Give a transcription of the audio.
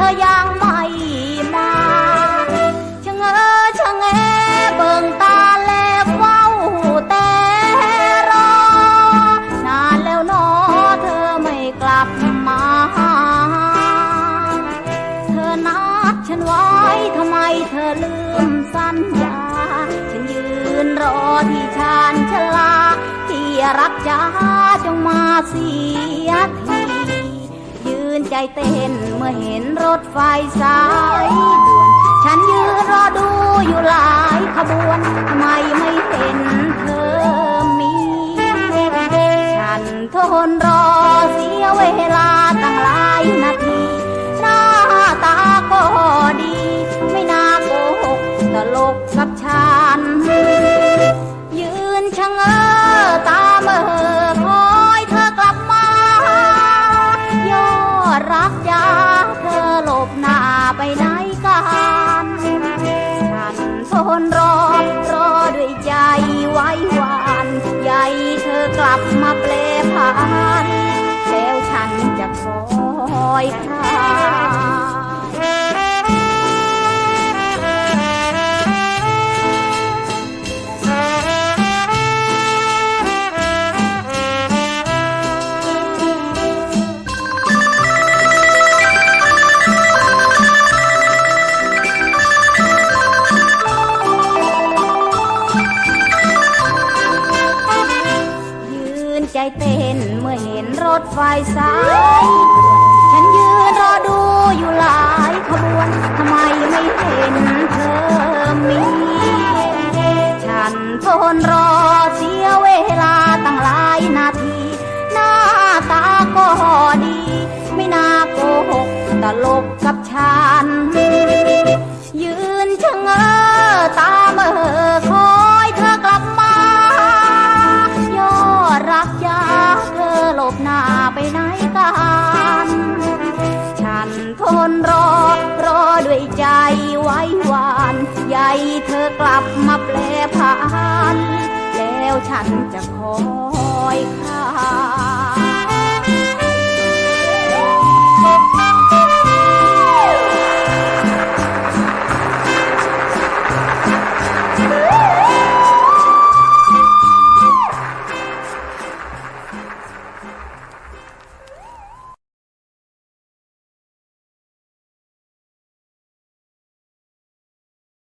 ธอยังไม่มาชะเง้อชะแงเบิ่งตาแลเฝ้าแต่รอ นานแล้วนอเธอไม่กลับมา เธอนัดฉันไว้ทำไมเธอลืมสัญญา ฉันยืนรอที่ชานชลาที่รักจ้าจงมา เต้นเมื่อเห็นรถไฟสายด่วนฉันยืนรอดูอยู่หลายขบวนทำไมไม่เห็นเธอมี ฉันทนรอเสียเวลาตั้งหลายนาที หน้าตาก็ดี ไม่น่าโกหกตลกกับฉัน ยืนชะเง้อ ไปไหนกันฉันทนรอ รอด้วยใจไว้หวานใหญ่เธอกลับมาเปลผ่านแล้วฉันจะขอ เมื่อเห็นรถไฟสาย ฉันยืนรอดูอยู่หลายขบวน ทำไมไม่เห็นเธอมี ฉันทนรอเสียเวลา ทนรอ รอด้วยใจไว้หวานใหญ่เธอกลับมาแปลผ่าน แล้วฉันจะคอยค่า